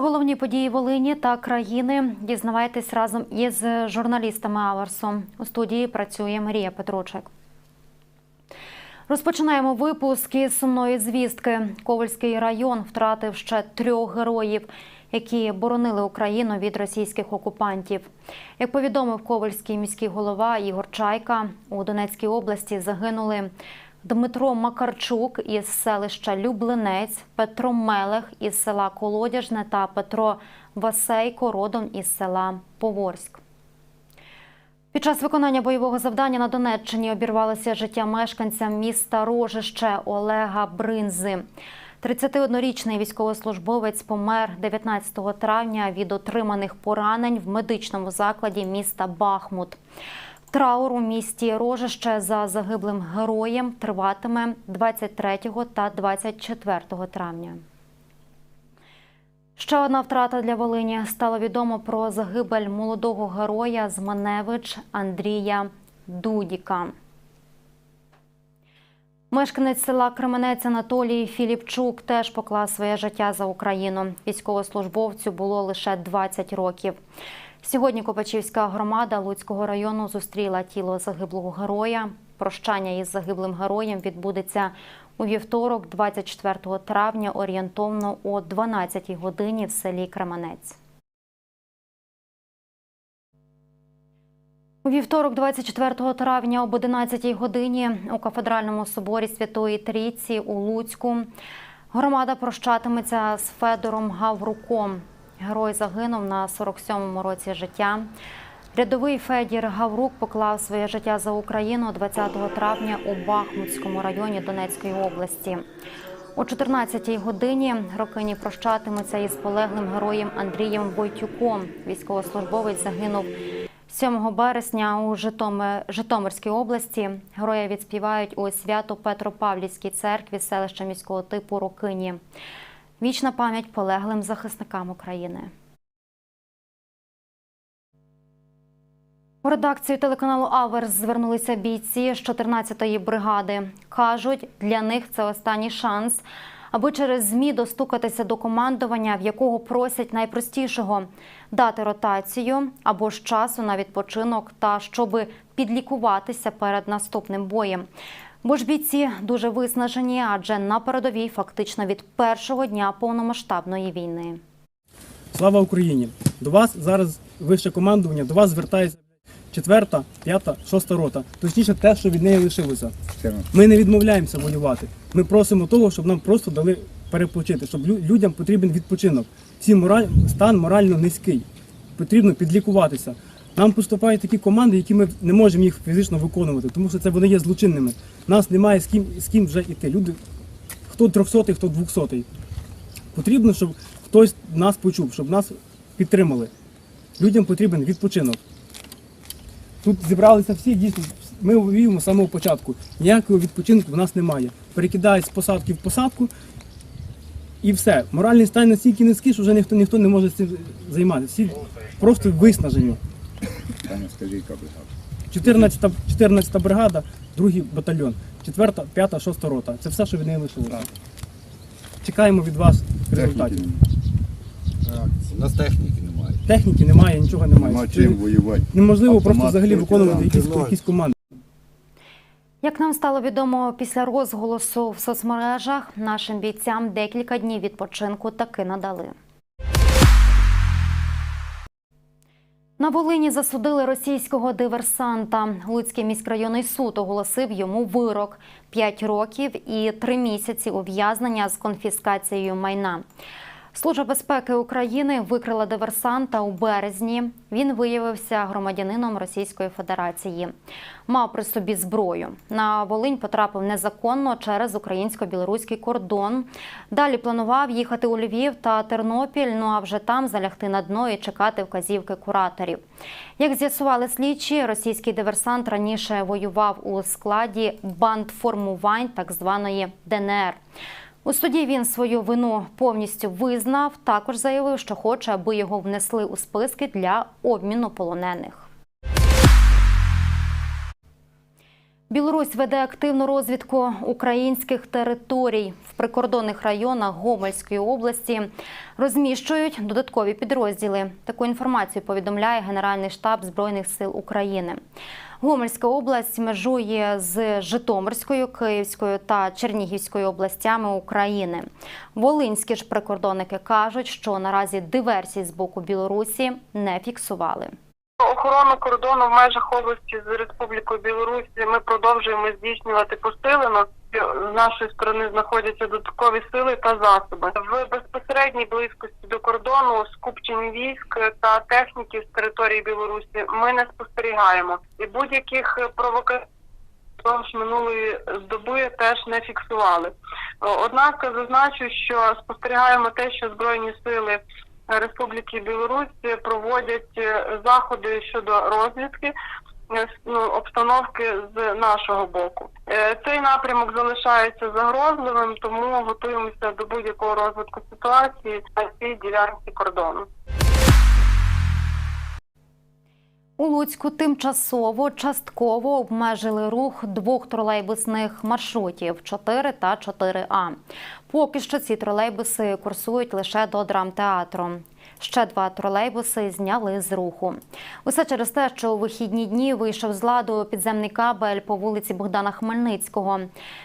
головні події Волині та країни дізнавайтесь разом із журналістами Аверсу. У студії працює Марія Петручик. Розпочинаємо випуск із сумної звістки. Ковальський район втратив ще трьох героїв, які боронили Україну від російських окупантів. Як повідомив Ковальський міський голова Ігор Чайка, у Донецькій області загинули Дмитро Макарчук із селища Люблинець, Петро Мелех із села Колодяжне та Петро Васейко родом із села Поворськ. Під час виконання бойового завдання на Донеччині обірвалося життя мешканця міста Рожище Олега Бринзи. 31-річний військовослужбовець помер 19 травня від отриманих поранень в медичному закладі міста Бахмут. Траур у місті Рожище за загиблим героєм триватиме 23 та 24 травня. Ще одна втрата для Волині стало відомо про загибель молодого героя з Маневич Андрія Дудіка. Мешканець села Кременець Анатолій Філіпчук теж поклав своє життя за Україну. Військовослужбовцю було лише 20 років. Сьогодні Копачівська громада Луцького району зустріла тіло загиблого героя. Прощання із загиблим героєм відбудеться у вівторок, 24 травня, орієнтовно о 12 годині в селі Кременець. У вівторок, 24 травня, об 11 годині у кафедральному соборі Святої Трійці у Луцьку громада прощатиметься з Федором Гавруком. Герой загинув на 47-му році життя. Рядовий Федір Гаврук поклав своє життя за Україну 20 травня у Бахмутському районі Донецької області. О 14-й годині рокині прощатимуться із полеглим героєм Андрієм Войтюком. Військовослужбовець загинув 7 березня у Житомир, Житомирській області. Героя відспівають у Свято-Петропавлівській церкві селища міського типу Рокині. Вічна пам'ять полеглим захисникам України. У редакцію телеканалу Аверс звернулися бійці з 14-ї бригади. Кажуть, для них це останній шанс, аби через ЗМІ достукатися до командування, в якого просять найпростішого дати ротацію або ж часу на відпочинок та щоби підлікуватися перед наступним боєм. Бо ж бійці дуже виснажені, адже на передовій фактично від першого дня повномасштабної війни. Слава Україні! До вас зараз вище командування, до вас звертається четверта, п'ята, шоста рота. Точніше, те, що від неї лишилося. Ми не відмовляємося воювати. Ми просимо того, щоб нам просто дали перепочити, щоб лю- людям потрібен відпочинок. Всі мораль, стан морально низький. Потрібно підлікуватися. Нам поступають такі команди, які ми не можемо їх фізично виконувати, тому що це вони є злочинними. Нас немає з ким, з ким вже йти. Люди, хто трьохсотий, хто двохсотий. Потрібно, щоб хтось нас почув, щоб нас підтримали. Людям потрібен відпочинок. Тут зібралися всі, дійсно, ми воюємо з самого початку. Ніякого відпочинку в нас немає. Перекидають з посадки в посадку і все. Моральний стан настільки низький, що вже ніхто, ніхто не може цим займатися. Всі просто виснажені. Таня, скажи, яка бригада? 14, 14 бригада, другий батальйон, 4, 5, 6 рота. Це все, що від неї лишилося. Чекаємо від вас результатів. Техніки. У нас техніки немає. Техніки немає, нічого немає. Нема чим воювати. Неможливо просто взагалі виконувати якісь, якісь команди. Як нам стало відомо після розголосу в соцмережах, нашим бійцям декілька днів відпочинку таки надали. На Волині засудили російського диверсанта. Луцький міськрайонний суд оголосив йому вирок 5 років і 3 місяці ув'язнення з конфіскацією майна. Служба безпеки України викрила диверсанта у березні. Він виявився громадянином Російської Федерації. Мав при собі зброю. На Волинь потрапив незаконно через українсько-білоруський кордон. Далі планував їхати у Львів та Тернопіль. Ну а вже там залягти на дно і чекати вказівки кураторів. Як з'ясували слідчі, російський диверсант раніше воював у складі бандформувань так званої ДНР. У суді він свою вину повністю визнав. Також заявив, що хоче, аби його внесли у списки для обміну полонених. Білорусь веде активну розвідку українських територій прикордонних районах Гомельської області. Розміщують додаткові підрозділи. Таку інформацію повідомляє Генеральний штаб Збройних сил України. Гомельська область межує з Житомирською, Київською та Чернігівською областями України. Волинські ж прикордонники кажуть, що наразі диверсій з боку Білорусі не фіксували. Охорону кордону в межах області з Республікою Білорусь ми продовжуємо здійснювати посилено. З нашої сторони знаходяться додаткові сили та засоби в безпосередній близькості до кордону скупчень військ та техніки з території Білорусі. Ми не спостерігаємо і будь-яких провокацій впродовж минулої доби теж не фіксували. Однак зазначу, що спостерігаємо те, що збройні сили Республіки Білорусь проводять заходи щодо розвідки обстановки з нашого боку. Е, Цей напрямок залишається загрозливим, тому готуємося до будь-якого розвитку ситуації на цій ділянці кордону. У Луцьку тимчасово частково обмежили рух двох тролейбусних маршрутів 4 та 4А. Поки що ці тролейбуси курсують лише до драмтеатру. Ще два тролейбуси зняли з руху. Усе через те, що у вихідні дні вийшов з ладу підземний кабель по вулиці Богдана Хмельницького.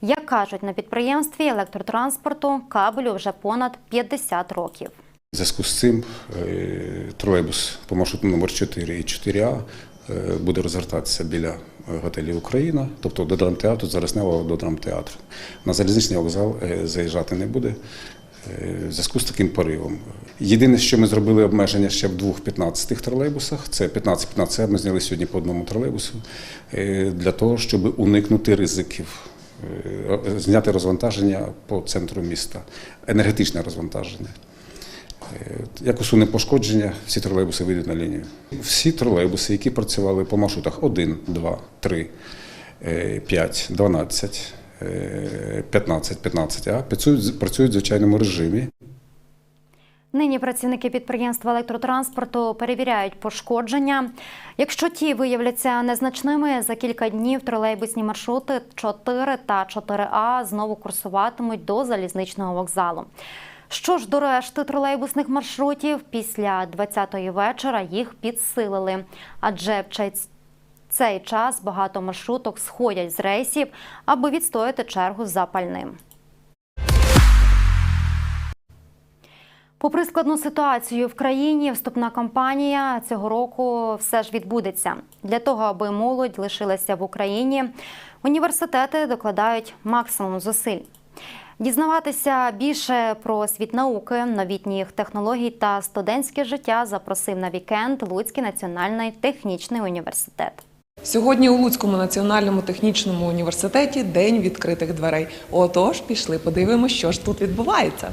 Як кажуть на підприємстві електротранспорту, кабелю вже понад 50 років. В зв'язку з цим е, тролейбус по маршруту номер 4 і 4А е, буде розвертатися біля е, готелів Україна, тобто до драмтеатру, з до драмтеатру. На залізничний вокзал заїжджати не буде в зв'язку з таким поривом. Єдине, що ми зробили обмеження ще в двох 15-х тролейбусах, це 15-15, ми зняли сьогодні по одному тролейбусу, е, для того, щоб уникнути ризиків. е, Зняти розвантаження по центру міста, енергетичне розвантаження. Як усуне пошкодження, всі тролейбуси вийдуть на лінію. Всі тролейбуси, які працювали по маршрутах 1, 2, 3, 5, 12, 15, 15А, працюють, працюють в звичайному режимі. Нині працівники підприємства електротранспорту перевіряють пошкодження. Якщо ті виявляться незначними, за кілька днів тролейбусні маршрути 4 та 4А знову курсуватимуть до залізничного вокзалу. Що ж до решти тролейбусних маршрутів, після 20-ї вечора їх підсилили, адже в цей- час багато маршруток сходять з рейсів, аби відстояти чергу за пальним. Попри складну ситуацію в країні, вступна кампанія цього року все ж відбудеться. Для того, аби молодь лишилася в Україні, університети докладають максимум зусиль. Дізнаватися більше про світ науки, новітніх технологій та студентське життя запросив на вікенд Луцький національний технічний університет. Сьогодні у Луцькому національному технічному університеті день відкритих дверей. Отож, пішли, подивимося, що ж тут відбувається.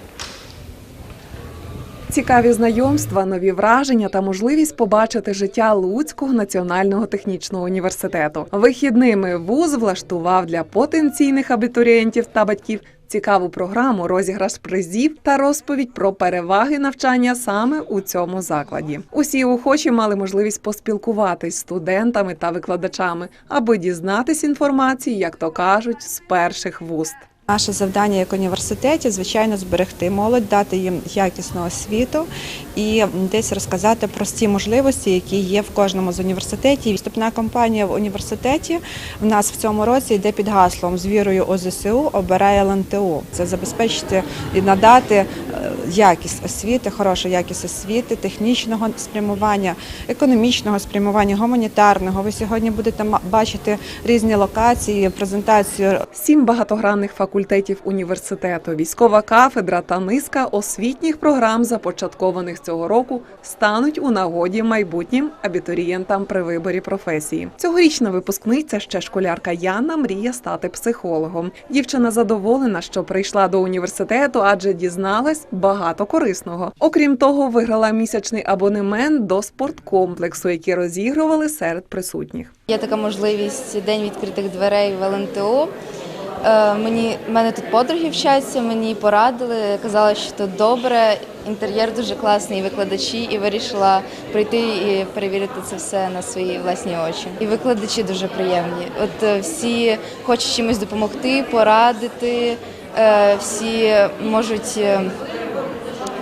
Цікаві знайомства, нові враження та можливість побачити життя Луцького національного технічного університету. Вихідними вуз влаштував для потенційних абітурієнтів та батьків цікаву програму, розіграш призів та розповідь про переваги навчання саме у цьому закладі. Усі охочі мали можливість поспілкуватись з студентами та викладачами, аби дізнатись інформацію, як то кажуть, з перших вуст. Наше завдання як університеті, звичайно, зберегти молодь, дати їм якісну освіту і десь розказати про ті можливості, які є в кожному з університетів. Вступна кампанія в університеті в нас в цьому році йде під гаслом з вірою ОЗСУ обирає ЛНТУ. Це забезпечити і надати якість освіти, хорошу якість освіти, технічного спрямування, економічного спрямування, гуманітарного. Ви сьогодні будете бачити різні локації, презентацію Сім багатогранних факультетів університету, військова кафедра та низка освітніх програм, започаткованих цього року, стануть у нагоді майбутнім абітурієнтам при виборі професії. Цьогорічна випускниця, ще школярка Яна, мріє стати психологом. Дівчина задоволена, що прийшла до університету, адже дізналась багато корисного. Окрім того, виграла місячний абонемент до спорткомплексу, який розігрували серед присутніх. Є така можливість день відкритих дверей в ЛНТУ. Е, Мені мене тут подруги вчаться, мені порадили, казали, що тут добре. інтер'єр дуже класний, викладачі, і вирішила прийти і перевірити це все на свої власні очі. І викладачі дуже приємні. От е, всі хочуть чимось допомогти, порадити, е, всі можуть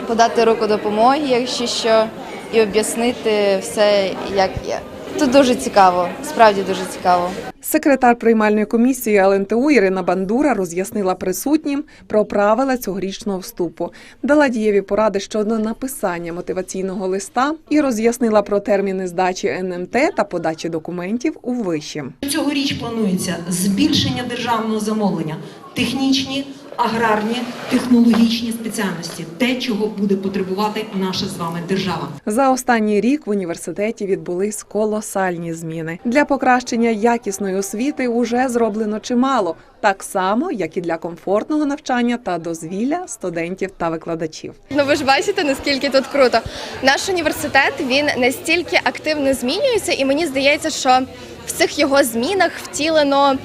подати руку допомоги, якщо що, і об'яснити все, як є. Тут дуже цікаво, справді дуже цікаво. Секретар приймальної комісії ЛНТУ Ірина Бандура роз'яснила присутнім про правила цьогорічного вступу, дала дієві поради щодо написання мотиваційного листа і роз'яснила про терміни здачі НМТ та подачі документів у виші. Цьогоріч планується збільшення державного замовлення, технічні, аграрні, технологічні спеціальності, те, чого буде потребувати наша з вами держава. За останній рік в університеті відбулись колосальні зміни. Для покращення якісної освіти уже зроблено чимало, так само як і для комфортного навчання та дозвілля студентів та викладачів. Ну ви ж бачите, наскільки тут круто. Наш університет він настільки активно змінюється, і мені здається, що в цих його змінах втілено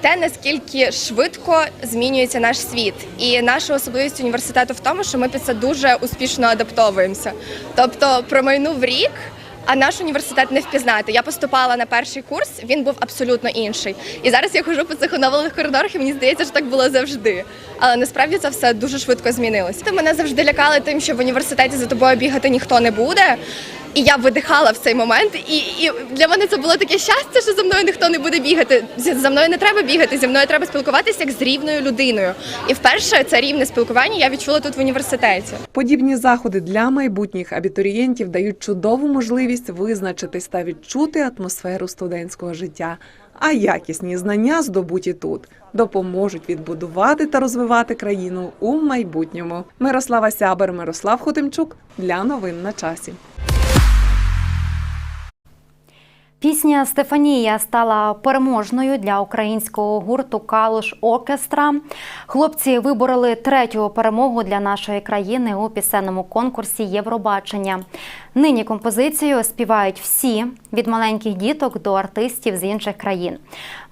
те, наскільки швидко змінюється наш світ. І наша особливість університету в тому, що ми під це дуже успішно адаптовуємося. Тобто промайнув рік. А наш університет не впізнати. Я поступала на перший курс, він був абсолютно інший. І зараз я хожу по цих оновлених коридорах, і мені здається, що так було завжди. Але насправді це все дуже швидко змінилось. Ти мене завжди лякали тим, що в університеті за тобою бігати ніхто не буде. І я видихала в цей момент, і, і для мене це було таке щастя, що за мною ніхто не буде бігати. За мною не треба бігати, зі мною треба спілкуватися як з рівною людиною. І вперше це рівне спілкування я відчула тут в університеті. Подібні заходи для майбутніх абітурієнтів дають чудову можливість визначитись та відчути атмосферу студентського життя. А якісні знання, здобуті тут, допоможуть відбудувати та розвивати країну у майбутньому. Мирослава Сябер, Мирослав Хотимчук для новин на часі. Пісня Стефанія стала переможною для українського гурту Калуш Оркестра. Хлопці вибороли третю перемогу для нашої країни у пісенному конкурсі Євробачення. Нині композицію співають всі від маленьких діток до артистів з інших країн.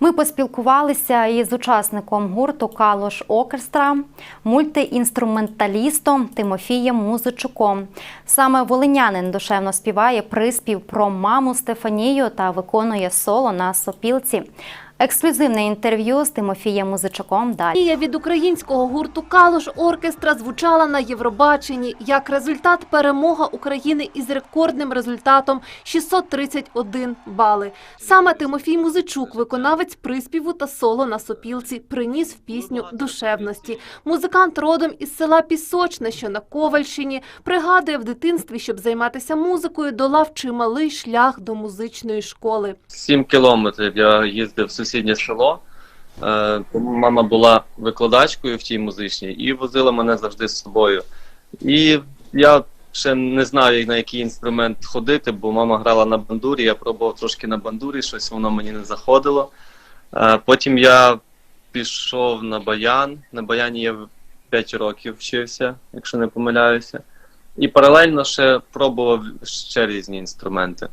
Ми поспілкувалися із учасником гурту Калуш Оркестра, мультиінструменталістом Тимофієм Музичуком. Саме волинянин душевно співає приспів про маму Стефанію та виконує соло на сопілці. Ексклюзивне інтерв'ю з Тимофієм Музичуком далі. Мрія від українського гурту Калуш оркестра звучала на Євробаченні. Як результат, перемога України із рекордним результатом 631 бали. Саме Тимофій Музичук, виконавець приспіву та соло на сопілці, приніс в пісню душевності. Музикант родом із села Пісочне, що на Ковальщині, пригадує в дитинстві, щоб займатися музикою, долав чималий шлях до музичної школи. Сім кілометрів я їздив сусіднє село. Е, Мама була викладачкою в тій музичній і возила мене завжди з собою. І я ще не знаю, на який інструмент ходити, бо мама грала на бандурі, я пробував трошки на бандурі, щось воно мені не заходило. Е, Потім я пішов на баян. На баяні я 5 років вчився, якщо не помиляюся. І паралельно ще пробував ще різні інструменти.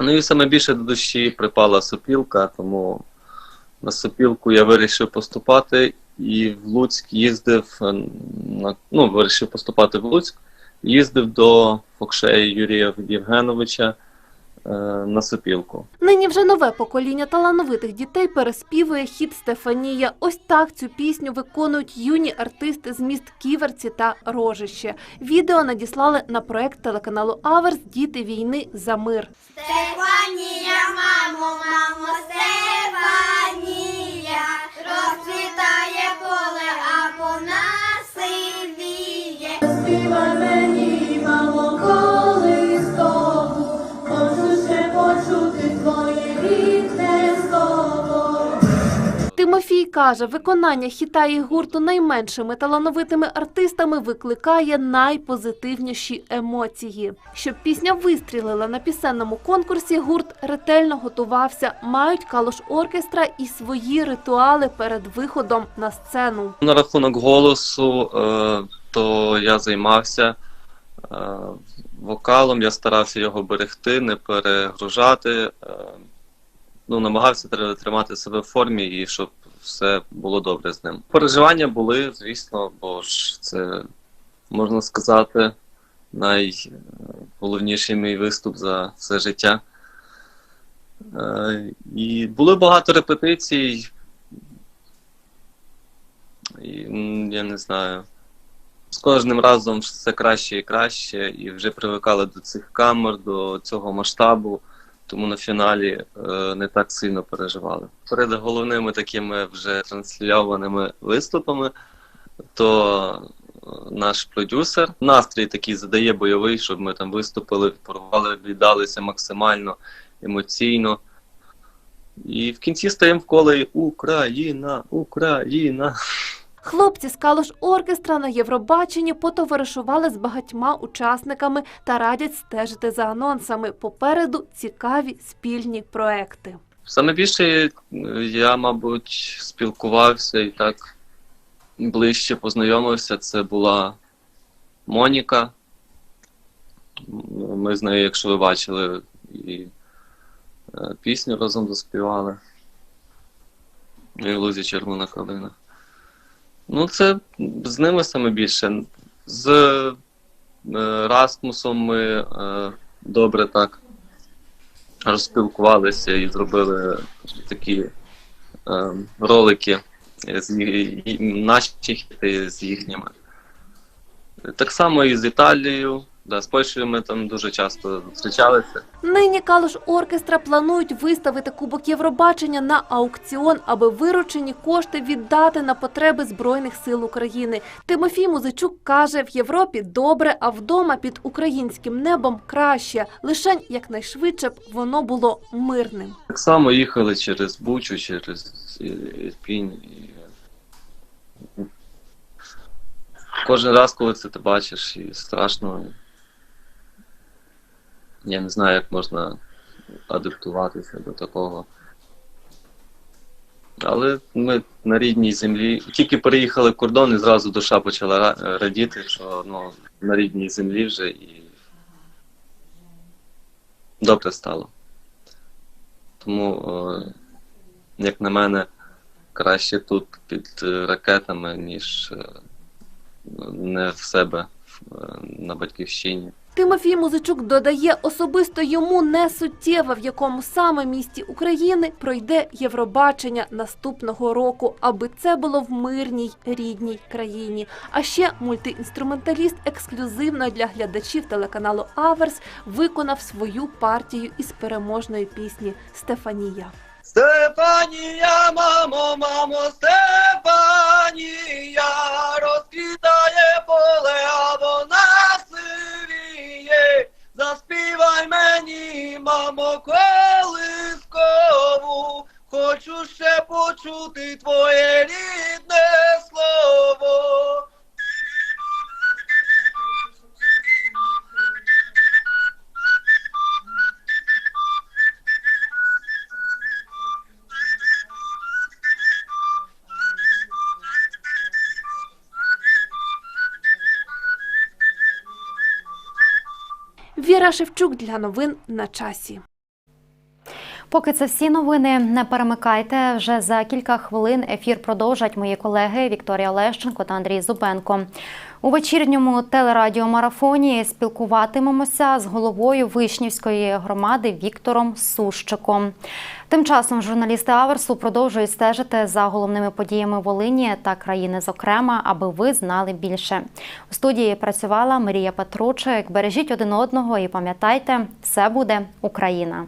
Ну і саме більше до душі припала сопілка, тому на сопілку я вирішив поступати і в Луцьк їздив е, на ну, вирішив поступати в Луцьк, їздив до Фокшея Юрія Євгеновича на сопілку. Нині вже нове покоління талановитих дітей переспівує хіт Стефанія. Ось так цю пісню виконують юні артисти з міст Ківерці та Рожище. Відео надіслали на проект телеканалу Аверс Діти війни за мир. Стефанія, мамо, мамо, Стефанія, розцвітає поле, а по Тимофій каже, виконання хіта і гурту найменшими талановитими артистами викликає найпозитивніші емоції. Щоб пісня вистрілила на пісенному конкурсі, гурт ретельно готувався. Мають калош оркестра і свої ритуали перед виходом на сцену. На рахунок голосу, е, то я займався е, вокалом, я старався його берегти, не перегружати. Е, ну, намагався тримати себе в формі і щоб все було добре з ним. Переживання були, звісно, бо ж це можна сказати, найголовніший мій виступ за все життя. Е, І були багато репетицій. І, я не знаю. З кожним разом все краще і краще, і вже привикали до цих камер, до цього масштабу, тому на фіналі е, не так сильно переживали. Перед головними такими вже трансльованими виступами, то е, наш продюсер настрій такий задає бойовий, щоб ми там виступили, порвали, віддалися максимально емоційно. І в кінці стаємо в колі Україна, Україна. Хлопці з Калуш оркестра на Євробаченні потоваришували з багатьма учасниками та радять стежити за анонсами. Попереду цікаві спільні проекти. Саме більше е, я, мабуть, спілкувався і так ближче познайомився. Це була Моніка. Ми з нею, якщо ви бачили, і е, пісню разом заспівали. І в Лузі Червона калина. Ну, це з ними саме більше. З е, Расмусом ми е, добре так розпілкувалися і зробили такі е, ролики з наші хіти з їхніми. Так само і з Італією, да, з Польщею ми там дуже часто зустрічалися. Нині Калуш оркестра планують виставити Кубок Євробачення на аукціон, аби виручені кошти віддати на потреби Збройних сил України. Тимофій Музичук каже, в Європі добре, а вдома під українським небом краще. Лишень якнайшвидше б воно було мирним. Так само їхали через Бучу, через Ірпінь. Е, Кожен раз, коли це ти бачиш, і страшно. Я не знаю, як можна адаптуватися до такого. Але ми на рідній землі. Тільки переїхали кордон, і зразу душа почала радіти, що ну, на рідній землі вже і добре стало. Тому, е, як на мене, краще тут під е, ракетами, ніж е, не в себе е, на батьківщині. Тимофій Музичук додає, особисто йому не суттєво, в якому саме місті України пройде Євробачення наступного року, аби це було в мирній рідній країні. А ще мультиінструменталіст ексклюзивно для глядачів телеканалу Аверс виконав свою партію із переможної пісні Стефанія. Стефанія, мамо, мамо, Стефанія, розквітає Віра Шевчук для новин на часі. Поки це всі новини, не перемикайте. Вже за кілька хвилин ефір продовжать мої колеги Вікторія Лещенко та Андрій Зубенко. У вечірньому телерадіомарафоні спілкуватимемося з головою Вишнівської громади Віктором Сущиком. Тим часом журналісти Аверсу продовжують стежити за головними подіями Волині та країни, зокрема, аби ви знали більше. У студії працювала Марія Петручик. Бережіть один одного і пам'ятайте, все буде Україна.